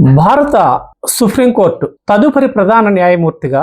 భారత సుప్రీంకోర్టు తదుపరి ప్రధాన న్యాయమూర్తిగా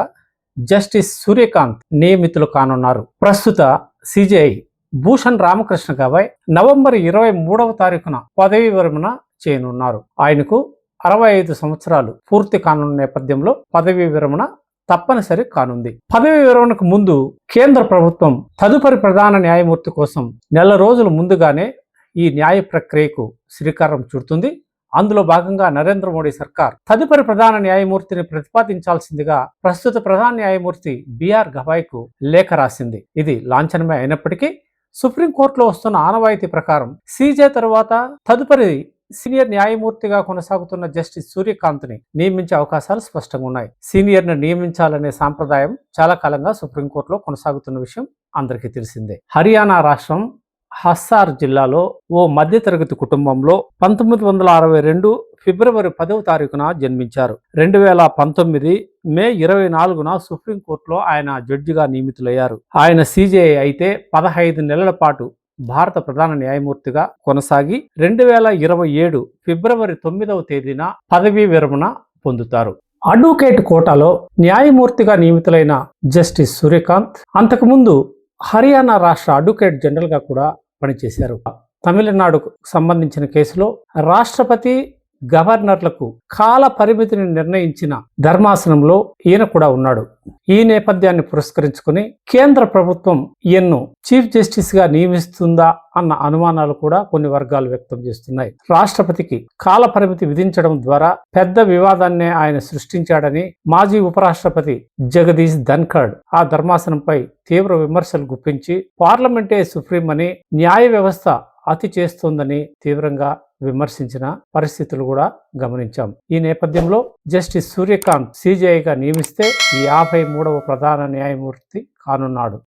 జస్టిస్ సూర్యకాంత్ నియమితులు కానున్నారు. ప్రస్తుత సిజేఐ భూషణ్ రామకృష్ణ గవాయ్ నవంబర్ ఇరవై మూడవ తారీఖున పదవీ విరమణ చేయనున్నారు. ఆయనకు అరవై ఐదు సంవత్సరాలు పూర్తి కానున్న నేపథ్యంలో పదవీ విరమణ తప్పనిసరి కానుంది. పదవీ విరమణకు ముందు కేంద్ర ప్రభుత్వం తదుపరి ప్రధాన న్యాయమూర్తి కోసం నెల రోజుల ముందుగానే ఈ న్యాయ ప్రక్రియకు శ్రీకారం చుడుతుంది. అందులో భాగంగా నరేంద్ర మోడీ సర్కార్ తదుపరి ప్రధాన న్యాయమూర్తిని ప్రతిపాదించాల్సిందిగా ప్రస్తుత ప్రధాన న్యాయమూర్తి బిఆర్ గవాయ్కు లేఖ రాసింది. ఇది లాంఛనమే అయినప్పటికీ సుప్రీంకోర్టులో వస్తున్న ఆనవాయితీ ప్రకారం సీజే తరువాత తదుపరి సీనియర్ న్యాయమూర్తిగా కొనసాగుతున్న జస్టిస్ సూర్యకాంత్ని నియమించే అవకాశాలు స్పష్టంగా ఉన్నాయి. సీనియర్ని నియమించాలనే సాంప్రదాయం చాలా కాలంగా సుప్రీంకోర్టులో కొనసాగుతున్న విషయం అందరికీ తెలిసిందే. హర్యానా రాష్ట్రం హస్సార్ జిల్లాలో ఓ మధ్యతరగతి కుటుంబంలో పంతొమ్మిది వందల అరవై రెండు ఫిబ్రవరి పదవ తారీఖున జన్మించారు. రెండు వేల పంతొమ్మిది మే ఇరవై నాలుగున సుప్రీంకోర్టులో ఆయన జడ్జిగా నియమితులయ్యారు. ఆయన సీజేఐ అయితే పదహైదు నెలల పాటు భారత ప్రధాన న్యాయమూర్తిగా కొనసాగి రెండు వేల ఇరవై ఏడు ఫిబ్రవరి తొమ్మిదవ తేదీన పదవీ విరమణ పొందుతారు. అడ్వకేట్ కోటాలో న్యాయమూర్తిగా నియమితులైన జస్టిస్ సూర్యకాంత్ అంతకుముందు హర్యానా రాష్ట్ర అడ్వకేట్ జనరల్గా కూడా పనిచేశారు. తమిళనాడుకు సంబంధించిన కేసులో రాష్ట్రపతి గవర్నర్లకు కాల పరిమితిని నిర్ణయించిన ధర్మాసనంలో ఈయన కూడా ఉన్నాడు. ఈ నేపథ్యాన్ని పురస్కరించుకుని కేంద్ర ప్రభుత్వం ఈయన్ను చీఫ్ జస్టిస్గా నియమిస్తుందా అన్న అనుమానాలు కూడా కొన్ని వర్గాలు వ్యక్తం చేస్తున్నాయి. రాష్ట్రపతికి కాల పరిమితి విధించడం ద్వారా పెద్ద వివాదాన్నే ఆయన సృష్టించాడని మాజీ ఉపరాష్ట్రపతి జగదీష్ ధన్ఖడ్ ఆ ధర్మాసనంపై తీవ్ర విమర్శలు గుప్పించి పార్లమెంటే సుప్రీం అని న్యాయ వ్యవస్థ అతి చేస్తోందని తీవ్రంగా విమర్శించిన పరిస్థితులు కూడా గమనించాం. ఈ నేపథ్యంలో జస్టిస్ సూర్యకాంత్ సిజేఐగా నియమిస్తే ఈ యాభై మూడవ ప్రధాన న్యాయమూర్తి కానున్నాడు.